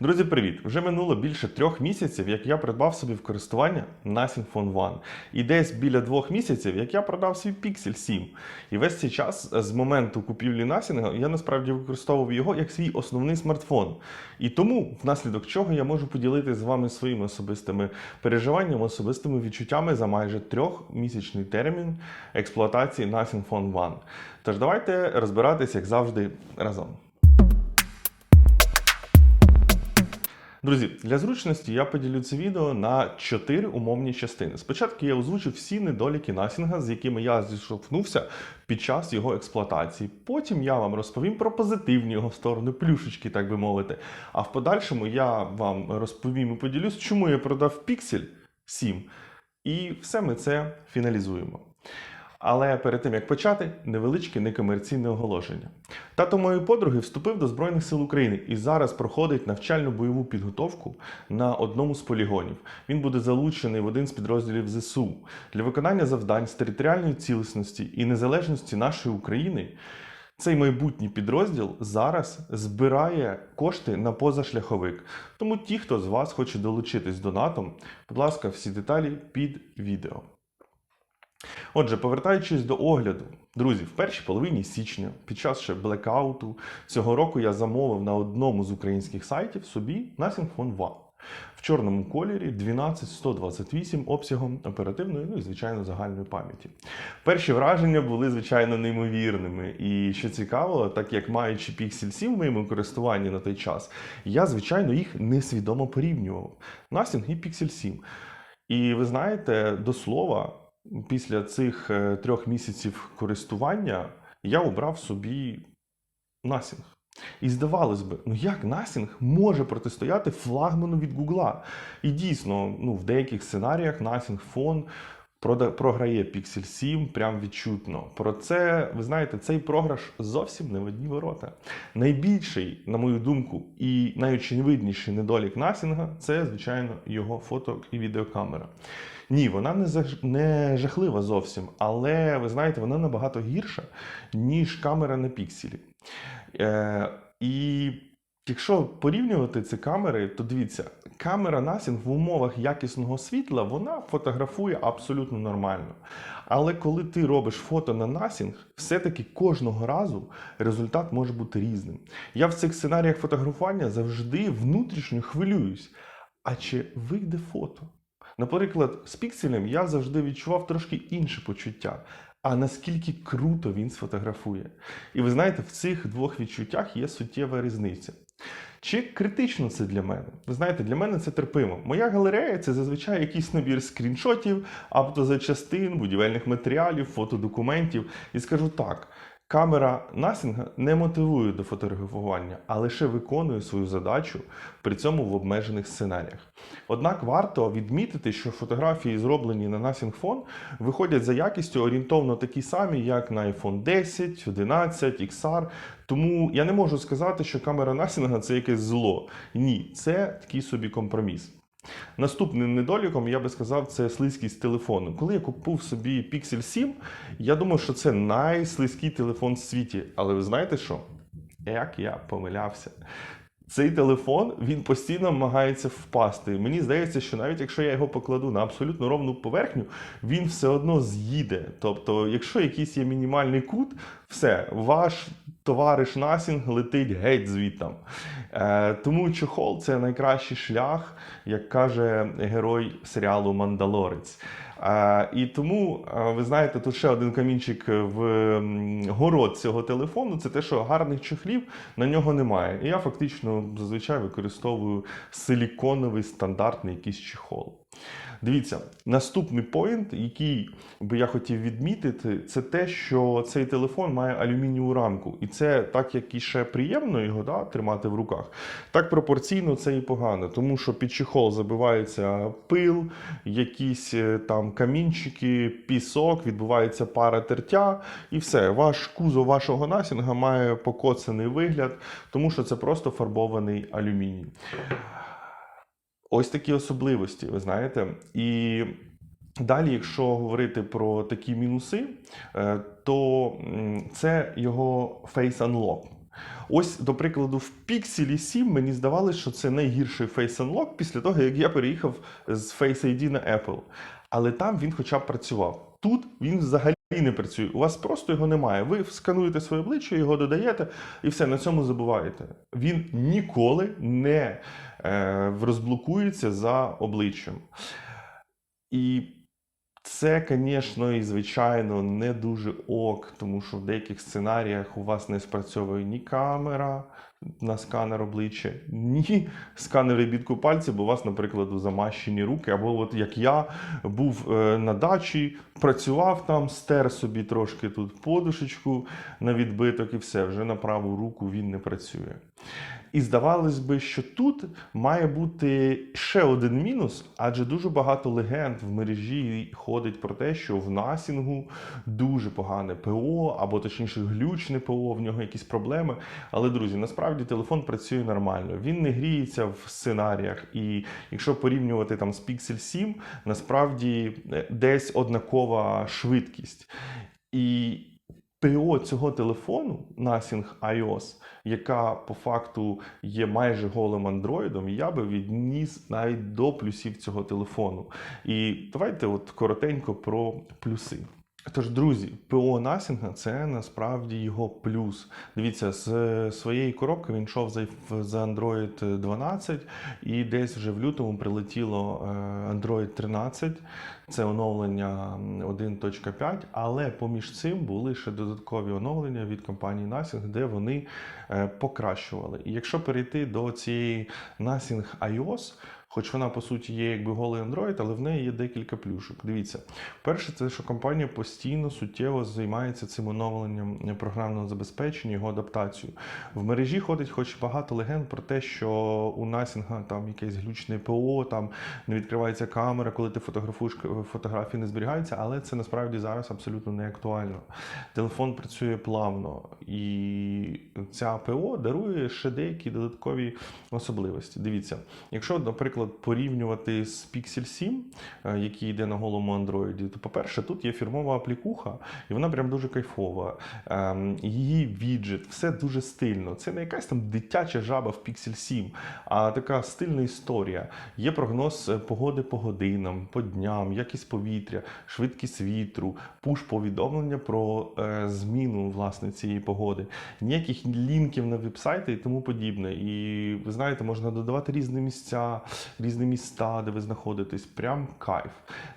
Друзі, привіт! Вже минуло більше трьох місяців, як я придбав собі в користування Nothing Phone One. І десь біля двох місяців, як я продав свій Pixel 7. І весь цей час з моменту купівлі Nothing я насправді використовував його як свій основний смартфон. І тому, внаслідок чого я можу поділитися з вами своїми особистими переживаннями, особистими відчуттями за майже трьохмісячний термін експлуатації Nothing Phone One. Тож давайте розбиратися, як завжди, разом. Друзі, для зручності я поділю це відео на чотири умовні частини. Спочатку я озвучу всі недоліки Насінга, з якими я зіштовхнувся під час його експлуатації. Потім я вам розповім про позитивні його сторони, плюшечки, так би мовити. А в подальшому я вам розповім і поділюсь, чому я продав Pixel 7. І все ми це фіналізуємо. Але перед тим як почати, невеличке некомерційне оголошення. Тато моєї подруги вступив до Збройних сил України і зараз проходить навчальну бойову підготовку на одному з полігонів. Він буде залучений в один з підрозділів ЗСУ для виконання завдань з територіальної цілісності і незалежності нашої України. Цей майбутній підрозділ зараз збирає кошти на позашляховик. Тому ті, хто з вас хоче долучитись до НАТО, будь ласка, всі деталі під відео. Отже, повертаючись до огляду, друзі, в першій половині січня, під час ще блекауту, цього року я замовив на одному з українських сайтів собі Phone One в чорному кольорі 12128 обсягом оперативної, ну і звичайно загальної пам'яті. Перші враження були звичайно неймовірними. І що цікаво, так як маючи Pixel 7 в моєму користуванні на той час, я звичайно їх несвідомо порівнював. Nothing і Pixel 7. І ви знаєте, до слова після цих е, трьох місяців користування я обрав собі Nothing. І здавалось би, ну як Nothing може протистояти флагману від Гугла? І дійсно, ну, в деяких сценаріях Phone прода- програє Pixel 7 прям відчутно. Про це, ви знаєте, цей програш зовсім не в одні ворота. Найбільший, на мою думку, і найочевидніший недолік Nothing – це, звичайно, його фото і відеокамера. Ні, вона не, заж... не жахлива зовсім, але ви знаєте, вона набагато гірша, ніж камера на пікселі. Е, і якщо порівнювати ці камери, то дивіться, камера Nothing в умовах якісного світла вона фотографує абсолютно нормально. Але коли ти робиш фото на Nothing, все-таки кожного разу результат може бути різним. Я в цих сценаріях фотографування завжди внутрішньо хвилююсь. А чи вийде фото? Наприклад, з пікселем я завжди відчував трошки інше почуття. А наскільки круто він сфотографує. І ви знаєте, в цих двох відчуттях є суттєва різниця. Чи критично це для мене? Ви знаєте, для мене це терпимо. Моя галерея це зазвичай якийсь набір скріншотів, автозачастин, будівельних матеріалів, фотодокументів. І скажу так. Камера Насінга не мотивує до фотографування, а лише виконує свою задачу, при цьому в обмежених сценаріях. Однак варто відмітити, що фотографії, зроблені на Nothing Phone, виходять за якістю орієнтовно такі самі, як на iPhone 10, 11, XR. Тому я не можу сказати, що камера Nothing – це якесь зло. Ні, це такий собі компроміс. Наступним недоліком я би сказав, це слизькість телефону. Коли я купив собі Pixel 7, я думав, що це найслизький телефон в світі. Але ви знаєте що? Як я помилявся. Цей телефон він постійно намагається впасти. Мені здається, що навіть якщо я його покладу на абсолютно ровну поверхню, він все одно з'їде. Тобто, якщо якийсь є мінімальний кут, все, ваш товариш Насінг летить геть звідтам. Е, тому чохол це найкращий шлях, як каже герой серіалу Мандалорець. Е, і тому, е, ви знаєте, тут ще один камінчик в город цього телефону це те, що гарних чохлів на нього немає. І я фактично зазвичай використовую силіконовий стандартний якийсь чехол. Дивіться, наступний поінт, який би я хотів відмітити, це те, що цей телефон має алюмінієву рамку. І це так, як і ще приємно його да, тримати в руках, так пропорційно це і погано, тому що під чехол забивається пил, якісь е, там камінчики, пісок, відбувається пара тертя, і все. Ваш кузов вашого насінга має покоцаний вигляд, тому що це просто фарбований алюміній. Ось такі особливості, ви знаєте. І далі, якщо говорити про такі мінуси, е, то це його Face Unlock. Ось, до прикладу, в Pixel 7 мені здавалося, що це найгірший Face Unlock після того, як я переїхав з Face ID на Apple. Але там він хоча б працював. Тут він взагалі не працює. У вас просто його немає. Ви скануєте своє обличчя, його додаєте і все, на цьому забуваєте. Він ніколи не е, розблокується за обличчям. І це, звісно, і звичайно не дуже ок, тому що в деяких сценаріях у вас не спрацьовує ні камера на сканер обличчя, ні. Сканер бідку пальців, бо у вас, наприклад, замащені руки, або от як я був е, на дачі, працював там, стер собі трошки тут подушечку на відбиток і все, вже на праву руку він не працює. І здавалось би, що тут має бути ще один мінус, адже дуже багато легенд в мережі ходить про те, що в насінгу дуже погане ПО, або точніше глючне ПО, в нього якісь проблеми. Але, друзі, насправді телефон працює нормально. Він не гріється в сценаріях. І якщо порівнювати там з Pixel 7, насправді е, десь однакова швидкість. І ПО цього телефону Nothing iOS, яка по факту є майже голим андроїдом, я би відніс навіть до плюсів цього телефону. І давайте от коротенько про плюси. Тож, друзі, ПО Насінга це насправді його плюс. Дивіться, з своєї коробки він йшов за, Android 12, і десь вже в лютому прилетіло е, Android 13. Це оновлення 1.5, але поміж цим були ще додаткові оновлення від компанії Nothing, де вони е, покращували. І якщо перейти до цієї Nothing iOS, Хоч вона, по суті, є якби голий Android, але в неї є декілька плюшок. Дивіться, перше, це що компанія постійно суттєво займається цим оновленням програмного забезпечення, його адаптацією. В мережі ходить хоч багато легенд про те, що у Насінга там якесь глючне ПО, там не відкривається камера, коли ти фотографуєш фотографії, не зберігаються, але це насправді зараз абсолютно не актуально. Телефон працює плавно, і ця ПО дарує ще деякі додаткові особливості. Дивіться, якщо, наприклад, порівнювати з Pixel 7, е, який йде на голому Android, то, по-перше, тут є фірмова аплікуха, і вона прям дуже кайфова. Ем, Її віджит, все дуже стильно. Це не якась там дитяча жаба в Pixel 7, а така стильна історія. Є прогноз е, погоди по годинам, по дням, якість повітря, швидкість вітру, пуш-повідомлення про е, зміну власне цієї погоди, ніяких лінків на веб-сайти і тому подібне. І ви знаєте, можна додавати різні місця, різні міста, де ви знаходитесь. Прям кайф.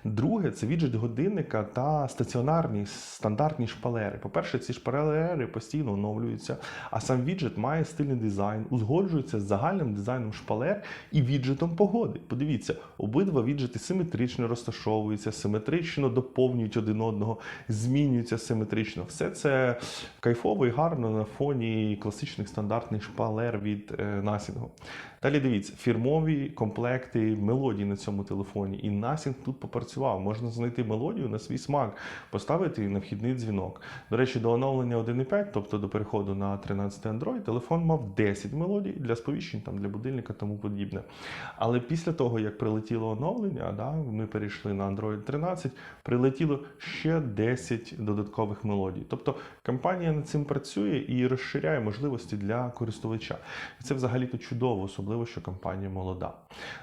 Друге, це віджит годинника та стаціонарні стандартні шпалери. По-перше, ці шпалери постійно оновлюються, а сам віджит має стильний дизайн, узгоджується з загальним дизайном шпалер і віджитом погоди. Подивіться, обидва віджити симетрично розташовуються, симетрично доповнюють один одного, змінюються симетрично. Все це кайфово і гарно на фоні класичних стандартних шпалер від е, Насінгу. Далі дивіться, фірмові комплекти мелодій на цьому телефоні. І Насінг тут попрацював. Можна знайти мелодію на свій смак, поставити на вхідний дзвінок. До речі, до оновлення 1.5, тобто до переходу на 13 Android, телефон мав 10 мелодій для сповіщень, там, для будильника тому подібне. Але після того, як прилетіло оновлення, да, ми перейшли на Android 13, прилетіло ще 10 додаткових мелодій. Тобто компанія над цим працює і розширяє можливості для користувача. І це взагалі-то чудово, особливо, що компанія молода.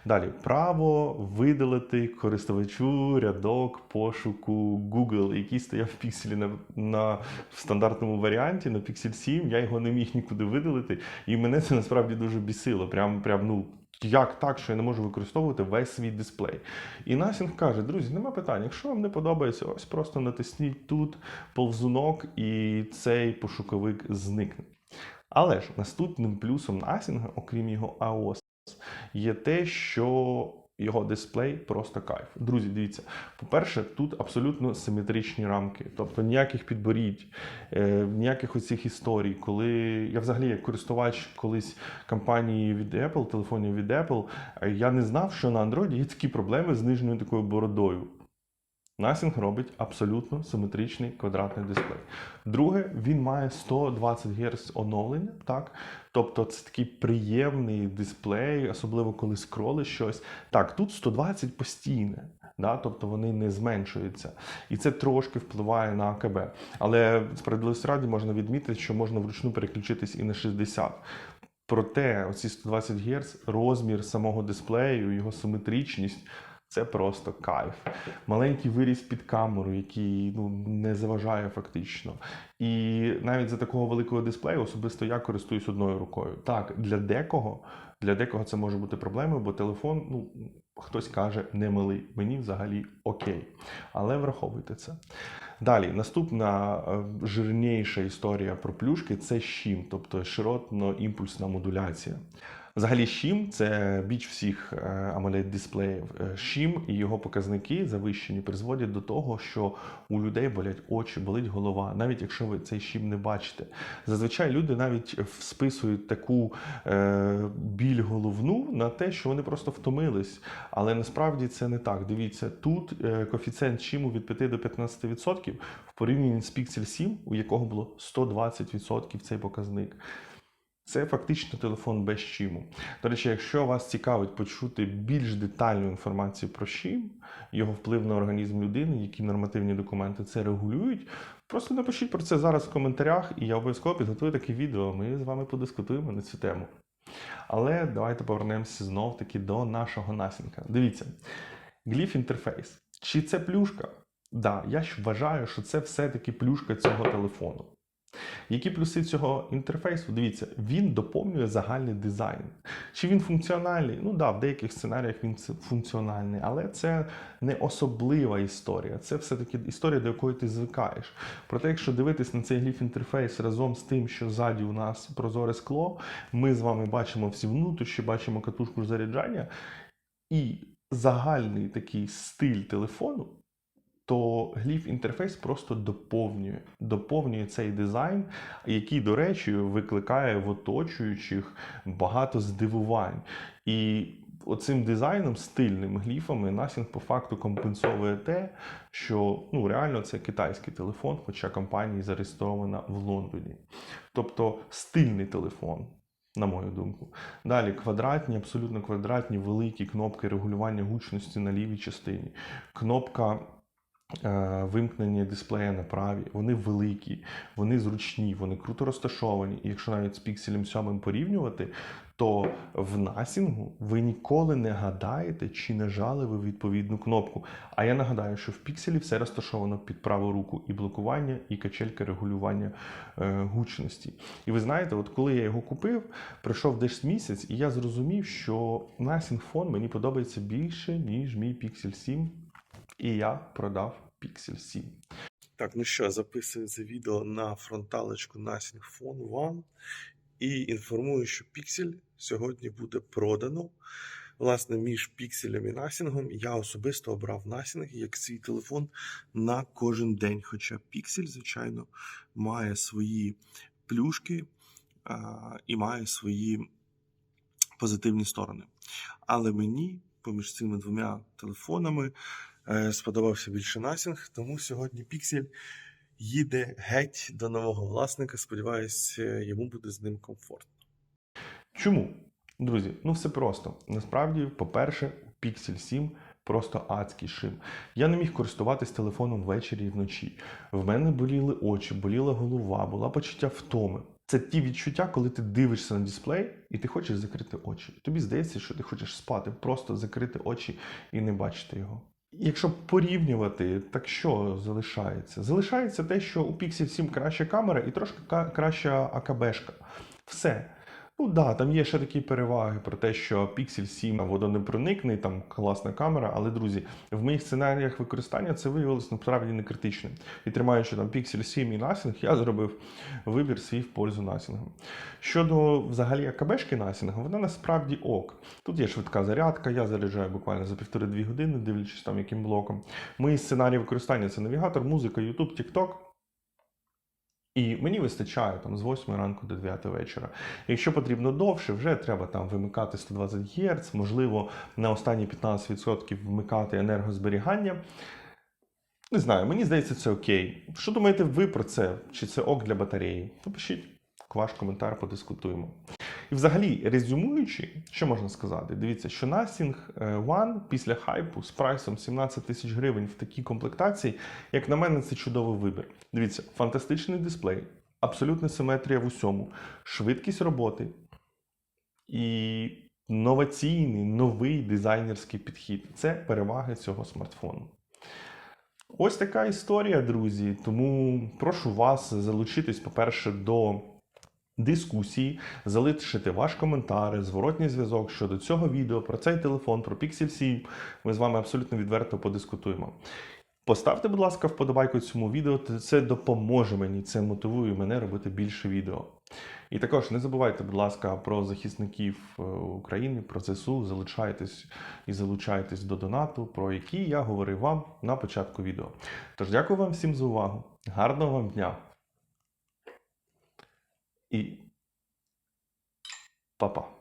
Далі, право видалити користувачу рядок пошуку Google, який стояв в пікселі на, на в стандартному варіанті на Pixel 7. Я його не міг нікуди видалити, і мене це насправді дуже бісило. Прям, прям ну. Як так, що я не можу використовувати весь свій дисплей? І Насінг каже: друзі, нема питань. Якщо вам не подобається, ось просто натисніть тут повзунок, і цей пошуковик зникне. Але ж наступним плюсом Насінга, окрім його AOS, є те, що його дисплей просто кайф. Друзі, дивіться, по-перше, тут абсолютно симетричні рамки, тобто ніяких підборідь, е, ніяких оцих історій. Коли я взагалі як користувач колись компанії від Apple, телефонів від Apple, е, я не знав, що на Android є такі проблеми з нижньою такою бородою. Nothing робить абсолютно симетричний квадратний дисплей. Друге, він має 120 Гц оновлення, так? Тобто це такий приємний дисплей, особливо коли скролиш щось. Так, тут 120 постійне. Да, тобто вони не зменшуються, і це трошки впливає на АКБ. Але справедливості раді можна відмітити, що можна вручну переключитись і на 60. Проте оці 120 Гц, розмір самого дисплею, його симетричність це просто кайф. Маленький виріз під камеру, який ну, не заважає фактично. І навіть за такого великого дисплею особисто я користуюсь одною рукою. Так, для декого, для декого це може бути проблемою, бо телефон, ну, хтось каже, не милий. Мені взагалі окей. Але враховуйте це. Далі, наступна е, жирніша історія про плюшки це щім, тобто широтно-імпульсна модуляція. Взагалі, щім це біч всіх е, amoled дисплеїв. Е, і його показники завищені призводять до того, що у людей болять очі, болить голова, навіть якщо ви цей щім не бачите. Зазвичай люди навіть списують таку е, біль головну на те, що вони просто втомились. Але насправді це не так. Дивіться, тут е, коефіцієнт щіму від 5 до 15% в порівнянні з Pixel 7, у якого було 120% цей показник. Це фактично телефон без щіму. До речі, якщо вас цікавить почути більш детальну інформацію про щім, його вплив на організм людини, які нормативні документи це регулюють, просто напишіть про це зараз в коментарях, і я обов'язково підготую таке відео. Ми з вами подискутуємо на цю тему. Але давайте повернемося знов таки до нашого насінка. Дивіться, гліф інтерфейс. Чи це плюшка? Да, я ж вважаю, що це все-таки плюшка цього телефону. Які плюси цього інтерфейсу? Дивіться, він доповнює загальний дизайн. Чи він функціональний? Ну да, в деяких сценаріях він функціональний, але це не особлива історія. Це все-таки історія, до якої ти звикаєш. Проте, якщо дивитись на цей гліф інтерфейс разом з тим, що ззаді у нас прозоре скло, ми з вами бачимо всі внутрішні, бачимо катушку заряджання і загальний такий стиль телефону то гліф інтерфейс просто доповнює, доповнює цей дизайн, який, до речі, викликає в оточуючих багато здивувань. І оцим дизайном, стильним гліфами, Nothing по факту компенсовує те, що ну, реально це китайський телефон, хоча компанія зареєстрована в Лондоні. Тобто стильний телефон. На мою думку. Далі квадратні, абсолютно квадратні, великі кнопки регулювання гучності на лівій частині. Кнопка е, вимкнення дисплея на правій. Вони великі, вони зручні, вони круто розташовані. І якщо навіть з пікселем 7 порівнювати, то в насінгу ви ніколи не гадаєте, чи нажали ви відповідну кнопку. А я нагадаю, що в пікселі все розташовано під праву руку і блокування, і качелька регулювання е, гучності. І ви знаєте, от коли я його купив, пройшов десь місяць, і я зрозумів, що Nothing Phone мені подобається більше, ніж мій Pixel 7. І я продав Pixel 7. Так, ну що, записую це відео на фронталочку Nothing Phone One і інформую, що Pixel сьогодні буде продано. Власне, між пікселем і насінгом я особисто обрав насінг як свій телефон на кожен день. Хоча піксель, звичайно, має свої плюшки а, і має свої позитивні сторони. Але мені поміж цими двома телефонами сподобався більше насінг, тому сьогодні піксель їде геть до нового власника. Сподіваюсь, е, йому буде з ним комфортно. Чому? Друзі, ну все просто. Насправді, по-перше, Pixel 7 просто адський шим. Я не міг користуватись телефоном ввечері і вночі. В мене боліли очі, боліла голова, була почуття втоми. Це ті відчуття, коли ти дивишся на дисплей і ти хочеш закрити очі. Тобі здається, що ти хочеш спати, просто закрити очі і не бачити його. Якщо порівнювати, так що залишається? Залишається те, що у Pixel 7 краща камера і трошки краща АКБшка. Все. Ну да, там є ще такі переваги про те, що Pixel 7 водонепроникний, там класна камера, але, друзі, в моїх сценаріях використання це виявилось насправді не критичним. І тримаючи там Pixel 7 і Nothing, я зробив вибір свій в пользу Nothing. Щодо взагалі АКБшки Nothing, вона насправді ок. Тут є швидка зарядка, я заряджаю буквально за півтори-дві години, дивлячись там яким блоком. Мої сценарії використання це навігатор, музика, YouTube, TikTok. І мені вистачає там з 8 ранку до 9 вечора. Якщо потрібно довше, вже треба там вимикати 120 Гц, можливо, на останні 15% вмикати енергозберігання. Не знаю, мені здається, це окей. Що думаєте ви про це? Чи це ок для батареї? Напишіть ваш коментар, подискутуємо. І взагалі, резюмуючи, що можна сказати? Дивіться, що Nothing One після хайпу з прайсом 17 тисяч гривень в такій комплектації, як на мене, це чудовий вибір. Дивіться, фантастичний дисплей, абсолютна симетрія в усьому, швидкість роботи і новаційний новий дизайнерський підхід. Це переваги цього смартфону. Ось така історія, друзі. Тому прошу вас залучитись, по-перше, до дискусії, залишити ваш коментар, зворотній зв'язок щодо цього відео, про цей телефон, про Pixel 7. Ми з вами абсолютно відверто подискутуємо. Поставте, будь ласка, вподобайку цьому відео, це допоможе мені, це мотивує мене робити більше відео. І також не забувайте, будь ласка, про захисників е, України, про ЗСУ, залучайтесь і залучайтесь до донату, про які я говорив вам на початку відео. Тож дякую вам всім за увагу. Гарного вам дня. І па-па.